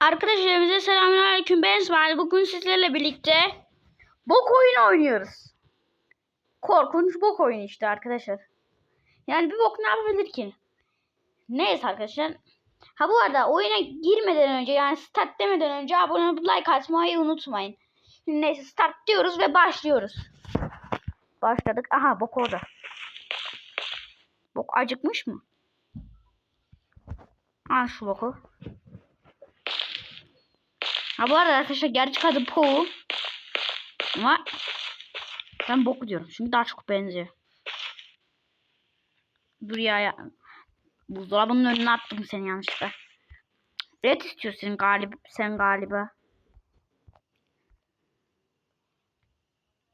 Arkadaşlar bize selamünaleyküm. Ben İsmail. Bugün sizlerle birlikte bok oyunu oynuyoruz. Korkunç bok oyunu işte arkadaşlar. Yani bir bok ne yapabilir ki? Neyse arkadaşlar. Ha bu arada oyuna girmeden önce yani start demeden önce abone olup like atmayı unutmayın. Neyse start diyoruz ve başlıyoruz. Başladık. Aha bok orada. Bok acıkmış mı? Al şu boku. Ha bu arada arkadaşlar gerçek adı Po. Ama ben boku diyorum. Çünkü daha çok benziyor. Dur ya. Buzdolabının önüne attım seni yanlışlıkla. Red istiyorsun galip sen galiba.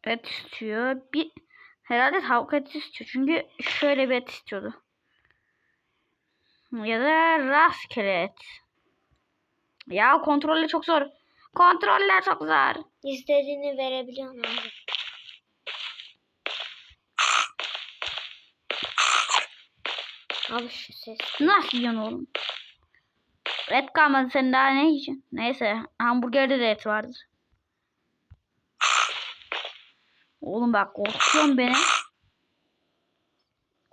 Et istiyor. Bir herhalde tavuk eti istiyor. Çünkü şöyle bir et istiyordu. Ya da rastgele et. Ya kontrolle çok zor. Kontroller çok zor. İstediğini verebiliyorum abi. Abi şu ses. Nasıl yiyorsun oğlum? Et kalmadı sen daha ne yiyeceksin? Neyse hamburgerde de et vardır. Oğlum bak korkuyorsun beni.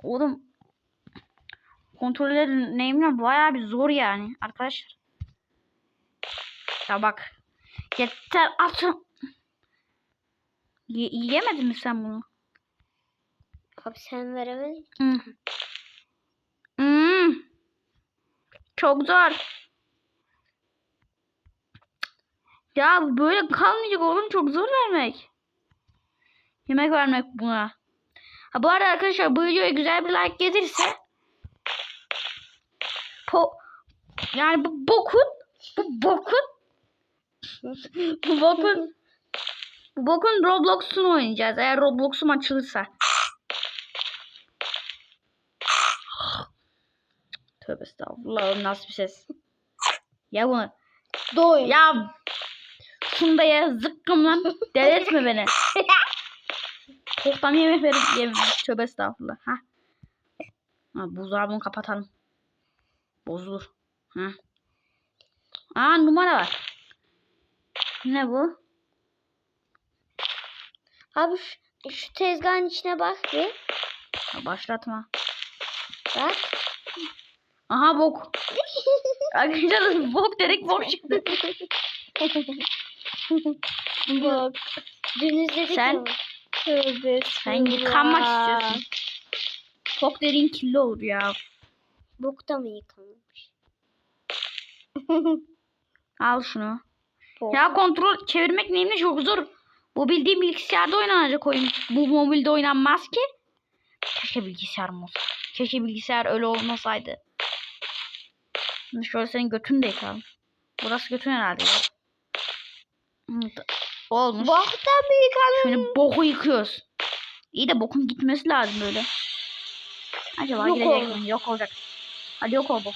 Oğlum kontrolleri neyimle bayağı bir zor yani arkadaşlar. Ya bak. Yeter atın. Ye yiyemedin mi sen bunu? Abi sen veremedin. Hmm. Hmm. Çok zor. Ya böyle kalmayacak oğlum çok zor vermek. Yemek vermek buna. Ha bu arada arkadaşlar bu videoya güzel bir like gelirse po yani bu bokun bu bokun bu bokun bokun Roblox'unu oynayacağız eğer Roblox'um açılırsa. Tövbe estağfurullah nasıl bir ses. Ya bunu. Doyum. Ya şunu da ya zıkkım lan. Deli etme beni. Toptan yemek verip yemek. Tövbe estağfurullah. Ha. ha buzdolabını kapatalım. Bozulur. Ha. Aa numara var. Ne bu? Abi şu, şu tezgahın içine bak bir. Başlatma. Bak. Aha bok. Arkadaşlar bok dedik bok çıktı. bak. Dün izledik Sen-. Tövbe Sen yıkanmak istiyorsun. Bok dediğin kirli olur ya. Bokta mı yıkanmış? Al şunu. Ya kontrol çevirmek neymiş çok zor. Bu bildiğim bilgisayarda oynanacak oyun. Bu mobilde oynanmaz ki. Keşke bilgisayarım olsa. Keşke bilgisayar öyle olmasaydı. Şimdi şöyle senin götünü de yıkalım. Burası götün herhalde. ya. Olmuş. Bokta mı yıkanmış? Şimdi boku yıkıyoruz. İyi de bokun gitmesi lazım böyle. Acaba Yok gidecek mi? Yok olacak. Hadi yok ol bok.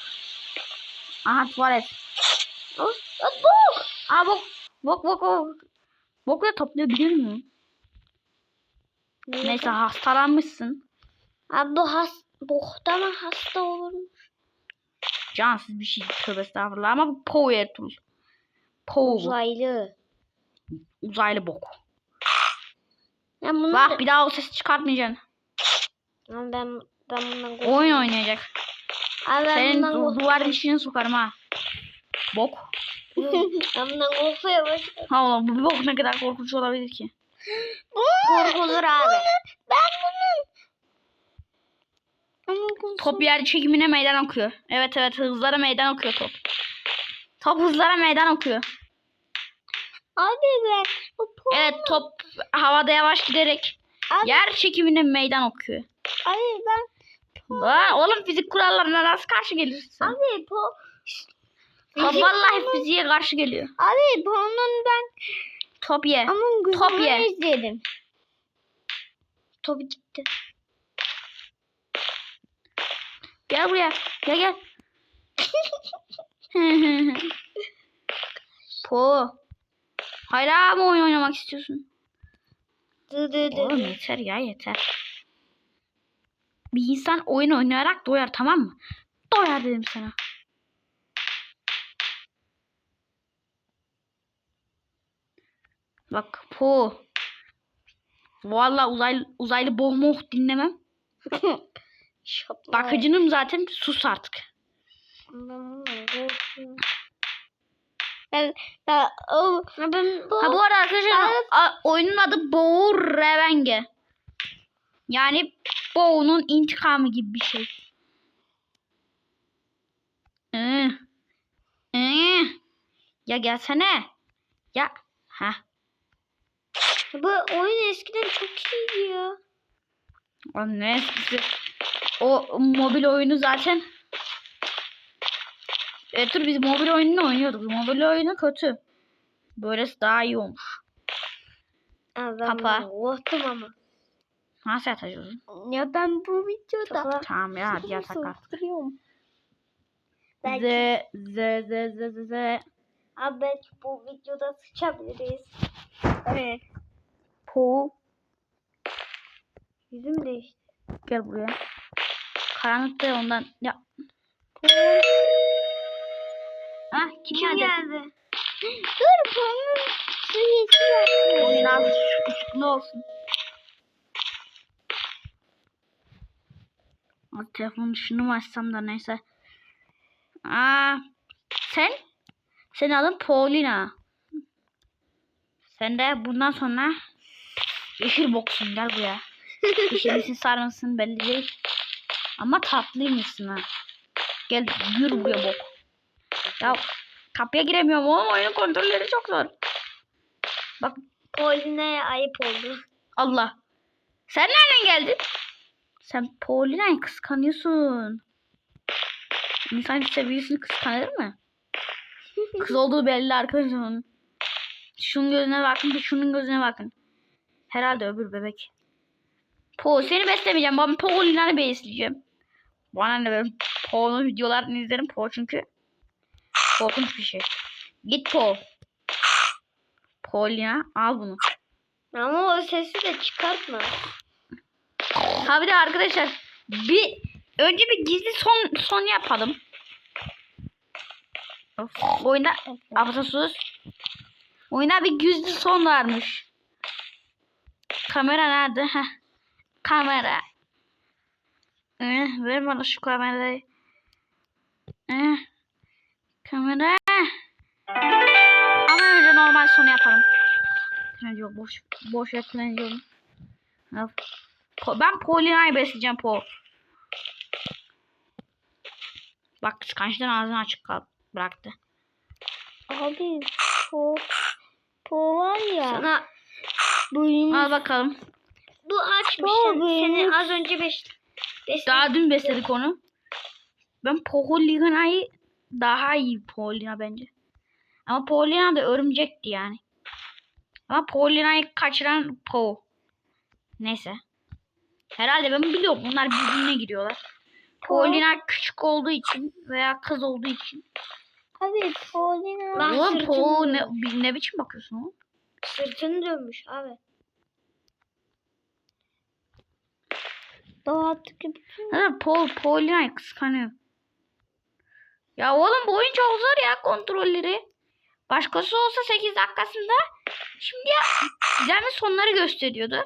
Aha tuvalet. Bok. Aa bok. Bok bok bok. Bok da toplayabilir miyim? Neyse hastalanmışsın. Abi bu has bokta mı hasta olur mu? Cansız bir şey. Tövbe estağfurullah ama bu Poe Ertuğrul. Poe bu. Uzaylı. Uzaylı bok. Ben bunu Bak bir daha o sesi çıkartmayacaksın. Ama ben ben bundan korkuyorum. Oyun oynayacak. Abi ben Senin bundan du- korkuyorum. duvarın içine sokarım ha. Bok. Ben bundan korkuyorum. Ha oğlum bu bok ne kadar korkunç olabilir ki? Korkulur abi. Ben bunun Top yer çekimine meydan okuyor. Evet evet hızlara meydan okuyor top. Top hızlara meydan okuyor. Abi ben bu po- Evet top havada yavaş giderek Abi, yer çekimine meydan okuyor. abi ben Lan oğlum fizik kurallarına nasıl karşı gelirsin? abi po Fizik vallahi fiziğe karşı geliyor. abi bunun ben Top ye. Among Top Us'unu ye. izledim. Top gitti. Gel buraya. Gel gel. po. Hala mı oyun oynamak istiyorsun? Dı dı dı. Oğlum yeter ya yeter. Bir insan oyun oynayarak doyar tamam mı? Doyar dedim sana. Bak po. Vallahi uzaylı uzaylı boh moh dinlemem. Bakıcınım zaten sus artık. Ben ben o ben bu Ha bu arada arkadaşlar Ben- oyunun adı Boğur Revenge. Yani Boğu'nun intikamı gibi bir şey. Ee, ee. Ya gelsene. Ya. Ha. Bu oyun eskiden çok iyiydi ya. O ne eskisi. O mobil oyunu zaten. Evet dur biz mobil oyununu oynuyorduk. Mobil oyunu kötü. Böylesi daha iyi olmuş. Ben bunu Korktum ama. Nasıl yatacağız? Ya ben bu videoda Tamam ya hadi yatak artık. Z z z z z z. abi belki bu videoda sıçabiliriz. Evet. Po. Yüzüm değişti. Gel buraya. Karanlıkta ondan. Ya. Ha kim, Kim geldi? geldi? Dur bunun suyesi Oyun az ışıklı olsun. O telefonu şunu mu açsam da neyse. Aa, sen? Senin adın Paulina. Sen de bundan sonra yeşil boksun gel buraya. Yeşil misin sarı mısın belli değil. Ama tatlıymışsın ha. Gel yürü buraya bok. Ya kapıya giremiyorum oğlum oyunun kontrolleri çok zor. Bak Paulina'ya ayıp oldu. Allah. Sen nereden geldin? Sen Paulina'yı kıskanıyorsun. İnsan sevgilisini kıskanır mı? Kız olduğu belli arkadaşlar onun. Şunun gözüne bakın şunun gözüne bakın. Herhalde öbür bebek. Po seni beslemeyeceğim. Ben Paulina'yı besleyeceğim. Bana ne ben Po'nun videolarını izlerim. Po çünkü korkunç bir şey. Git Po. Paulina al bunu. Ama o sesi de çıkartma. Ha bir de arkadaşlar bir önce bir gizli son son yapalım. Of, oyunda ablasız. Oyuna bir gizli son varmış. Kamera nerede? Heh. Kamera. Eh, ver bana şu kamerayı. Eh. Kamera. Ama önce normal sonu yapalım. Trendy yok boş boş ver. Of. Po- Ben Paulina'yı besleyeceğim Po. Bak kıskançtan ağzını açık kal bıraktı. Abi po po var ya. Sana bu Al bakalım. bu açmış. Po Seni, az önce beş, beş Daha dün besledik onu. Ben Paulina'yı daha iyi Paulina bence. Ama Paulina da örümcekti yani. Ama Paulina'yı kaçıran Po. Neyse. Herhalde ben biliyorum. Bunlar birbirine giriyorlar. Paulina küçük olduğu için veya kız olduğu için. Abi Paulina. Sırtını, Po ne, ne biçim bakıyorsun oğlum? Sırtını dönmüş abi. Dağıttık gibi. Zaten Paul, Paulina'yı kıskanıyor. Ya oğlum bu oyun çok zor ya kontrolleri. Başkası olsa 8 dakikasında şimdi gizemli sonları gösteriyordu.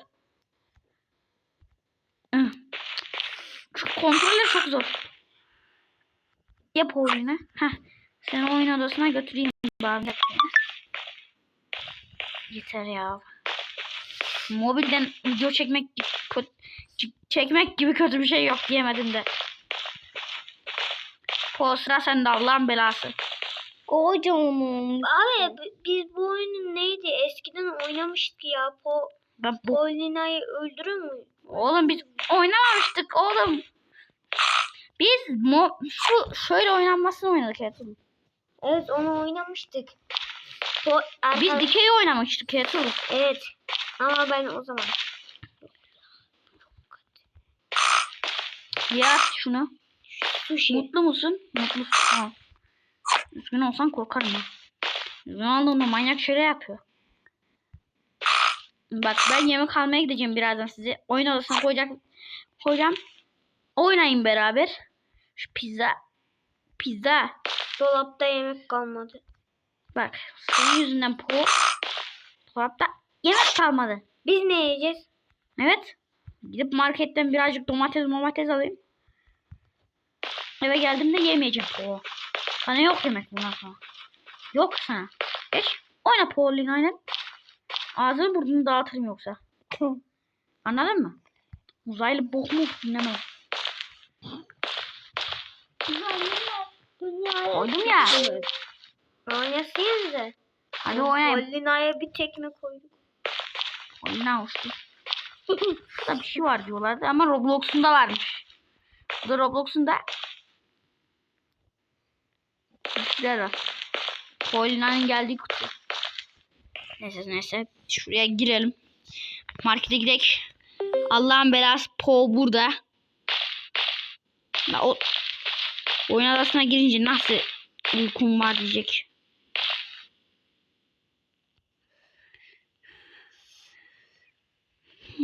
Şu kontroller çok zor. Yap oyunu. Heh. Seni oyun odasına götüreyim bari. Yeter ya. Mobilden video çekmek kötü, çekmek gibi kötü bir şey yok diyemedim de. Po sıra sende Allah'ın belası. Kocaman. Abi bi- biz bu oyunu neydi? Eskiden oynamıştık ya. Po Ben bu Paulina'yı öldürür mü? Oğlum biz oynamamıştık oğlum. Biz mo şu şöyle oynanmasını oynadık Ertuğrul. Evet onu oynamıştık. Po Biz dikey oynamıştık Ertuğrul. Evet. Ama ben o zaman. Ya şunu. Sushi. Mutlu musun? Mutlusun. Tamam. Üzgün olsan korkarım ha. Üzgün olduğunda manyak şeyler yapıyor. Bak ben yemek almaya gideceğim birazdan sizi. Oyun odasına koyacak koyacağım. Oynayın beraber. Şu pizza. Pizza. Dolapta yemek kalmadı. Bak senin yüzünden po Dolapta yemek kalmadı. Biz ne yiyeceğiz? Evet. Gidip marketten birazcık domates domates alayım. Eve geldiğimde yemeyeceğim o. Sana yok yemek bundan sonra. Yok sana. Geç. Oyna Paul'in aynen. Ağzını burnunu dağıtırım yoksa. Anladın mı? Uzaylı bok mu dinleme. Dünyaya Koydum ya. Oynasınız Hadi oynayayım. Polina'ya bir tekme koyduk. Oyna uçtu. Burada bir şey var diyorlardı ama Roblox'un da varmış. Bu da Roblox'un da var. Paulina'nın geldiği kutu. Neyse neyse. Şuraya girelim. Markete gidelim. Allah'ın belası Paul burada. Ya o oyun arasına girince nasıl uykum var diyecek.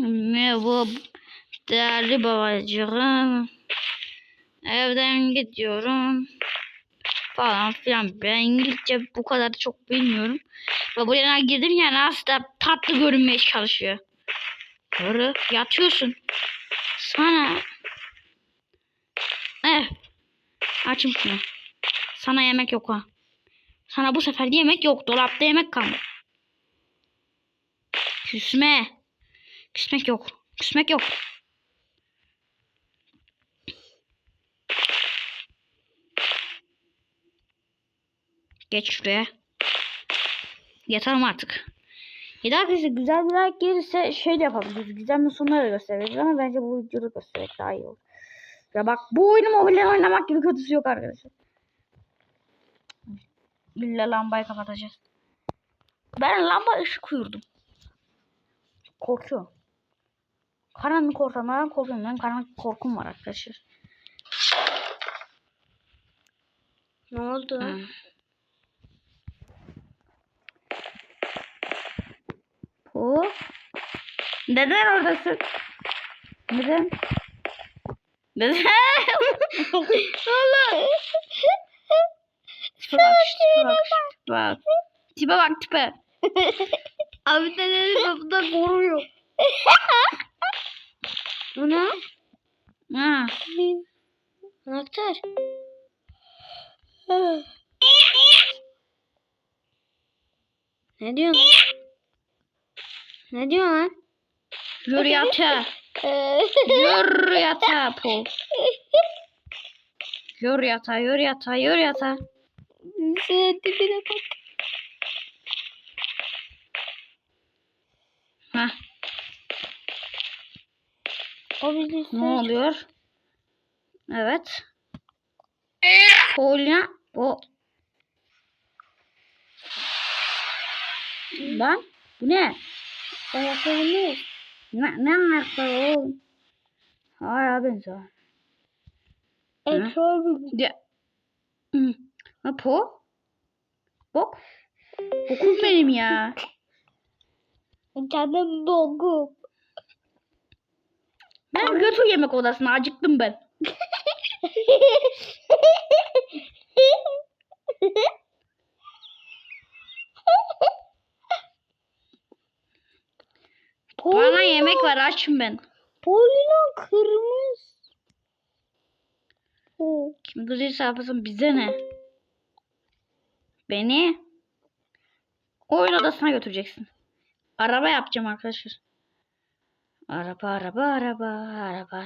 Merhaba değerli babacığım. Evden gidiyorum. Falan filan. Ben İngilizce bu kadar çok bilmiyorum. Ve buraya girdim yani aslında tatlı görünmeye çalışıyor. Doğru. Yatıyorsun. Sana. Eh. Açım şunu. Sana yemek yok ha. Sana bu sefer yemek yok. Dolapta yemek kalmadı. Küsme. Küsmek yok. Küsmek yok. Geç şuraya. Yatarım artık. Ya da arkadaşlar güzel bir like gelirse şey de yapabiliriz. Güzel bir sonları da gösteririz ama bence bu videoda göstererek daha iyi olur. Ya bak bu oyunu mobile oynamak gibi kötüsü yok arkadaşlar. İlla lambayı kapatacağız. Ben lamba ışık kuyurdum. Korkuyorum. Karanlık ortamlardan korkuyorum. Ben karanlık korkum var arkadaşlar. Ne oldu? Hmm. Bu. Neden oradasın? Neden? Neden? Allah. Tipe bak, tipe bak, tipe bak. Tipe bak, tipe. Abi de dedi da koruyor. Bu ne? Ha. Anahtar. ne diyorsun? Ne diyorsun lan? Yürü yatağa. Yürü yatağa Paul. Yürü yatağa, yürü yatağa, yürü yatağa. Dibine bak. Heh. O bizi Ne oluyor? Evet. Kolya. O. Lan. Bu ne? Ayaklarını Ne, ne anahtarı oğlum? Hayır abi sana. Ekranı Ya. Ha po? Bok. Bokum benim ya. Canım bogum. Ben götür yemek odasına acıktım ben. Bana yemek var açım ben. Polina kırmızı. Kim kızıysa yapasın bize ne? Beni oyun odasına götüreceksin. Araba yapacağım arkadaşlar. Araba araba araba araba araba.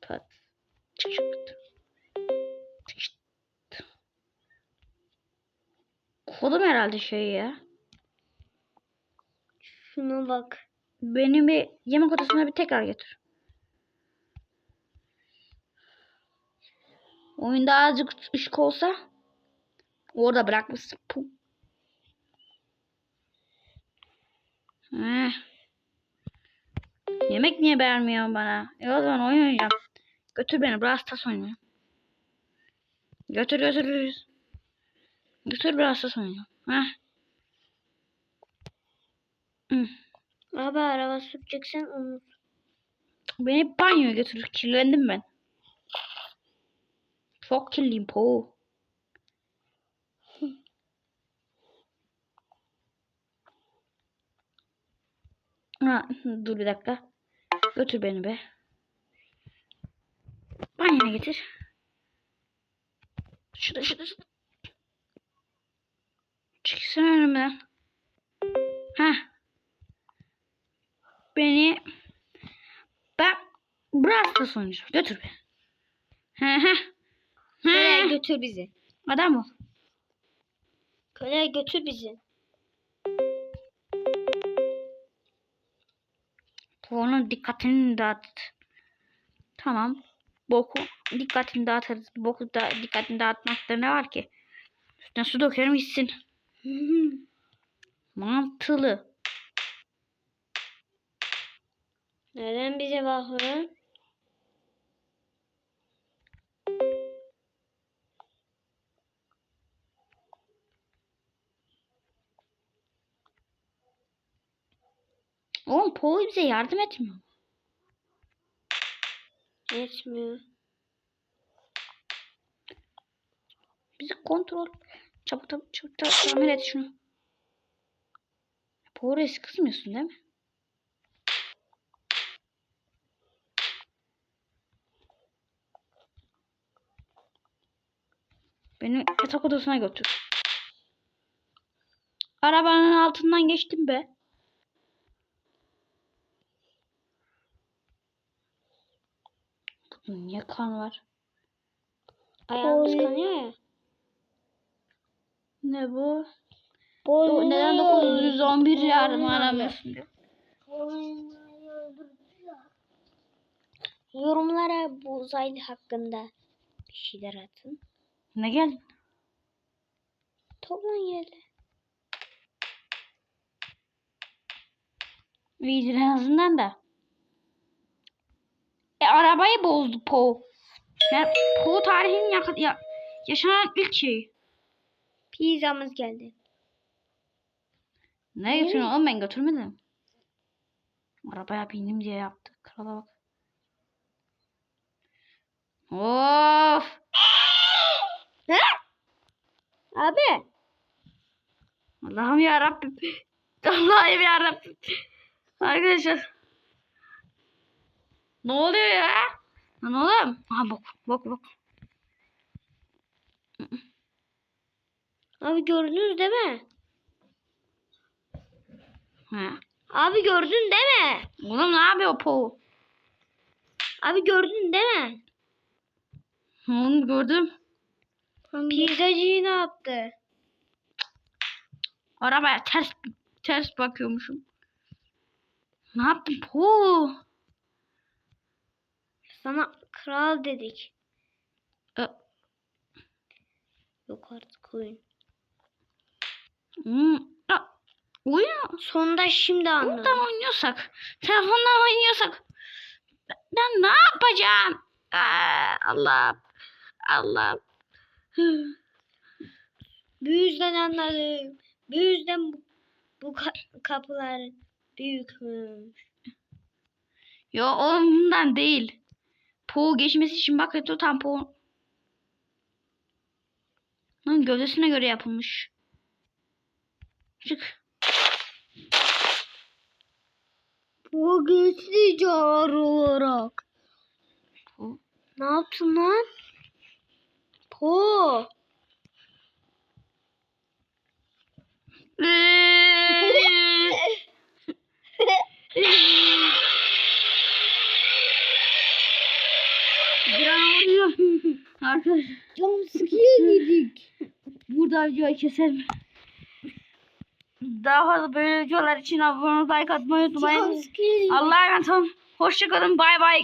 Pat. Çık çık. Kodum herhalde şey ya. Şuna bak. Beni bir yemek odasına bir tekrar götür. Oyunda azıcık ışık olsa orada bırakmışsın. Puh. Heh. Yemek niye vermiyor bana? E o zaman oyun oynayacağım. Götür beni. Brawl Stars oynayacağım. Götür götür götür. Brawl Stars oynayacağım. Heh. Hı. Abi araba süreceksen unut. Beni banyoya götür. Kirlendim ben. Çok kirliyim po. Ha, dur bir dakika. Götür beni be. Banyoya getir. Şurada şurada şurada. Çıksana önümden. Ha. Beni ben Brawl sonucu. Götür beni. He he. He. götür bizi. Adam ol. Köle götür bizi. Onun dikkatini dağıt. Tamam. Boku dikkatini dağıtırız. Boku da dikkatini dağıtmakta ne var ki? Üstüne su dökerim içsin. Mantılı. Neden bize bakıyorsun? Oğlum Paul bize yardım etmiyor. Etmiyor. Bizi kontrol. Çabuk çabuk çabuk tamir et şunu. Paul'e kızmıyorsun değil mi? Beni yatak odasına götür. Arabanın altından geçtim be. Niye kan var? Ayağımız Oy. kanıyor ya. Ne bu? Do- neden 911 yardım aramıyorsun diyor. Yorumlara bu uzaylı hakkında bir şeyler atın. Ne geldin? Toplan geldi. En azından da. E arabayı bozdu Po. Yani Po tarihinin ya, ya, yaşanan ilk şey. Pizzamız geldi. Ne götürüyorsun oğlum ben götürmedim. Arabaya bindim diye yaptı. Krala bak. Of. Abi. Allah'ım ya Rabbim. Allah'ım ya Rabbim. Arkadaşlar. Ne oluyor ya? Lan oğlum. Aha bak bak bak. Abi gördünüz değil mi? Ha. Abi gördün değil mi? Oğlum ne yapıyor Po? Abi gördün değil mi? Onu gördüm. Pizzacıyı ne yaptı? Arabaya ters ters bakıyormuşum. Ne yaptın Po? Sana kral dedik. Yok artık oyun. hmm, ya, oyun Sonunda şimdi anladım. buradan oynuyorsak, telefondan oynuyorsak ben ne yapacağım? Aa, Allah Allah. Bu yüzden anladım. Bu yüzden bu, bu ka- kapılar büyükmüş. Yo ondan değil. Po geçmesi için bak tutan Po. Lan gövdesine göre yapılmış. Çık. Bu güçlü cağır olarak. Po. Ne yaptın lan? Po. Bravo. Arkadaşlar Jumpscare yedik. burada videoyu keselim. Daha fazla böyle videolar için abone olmayı, like atmayı unutmayın. Allah'a emanet olun. Hoşçakalın. Bay bay.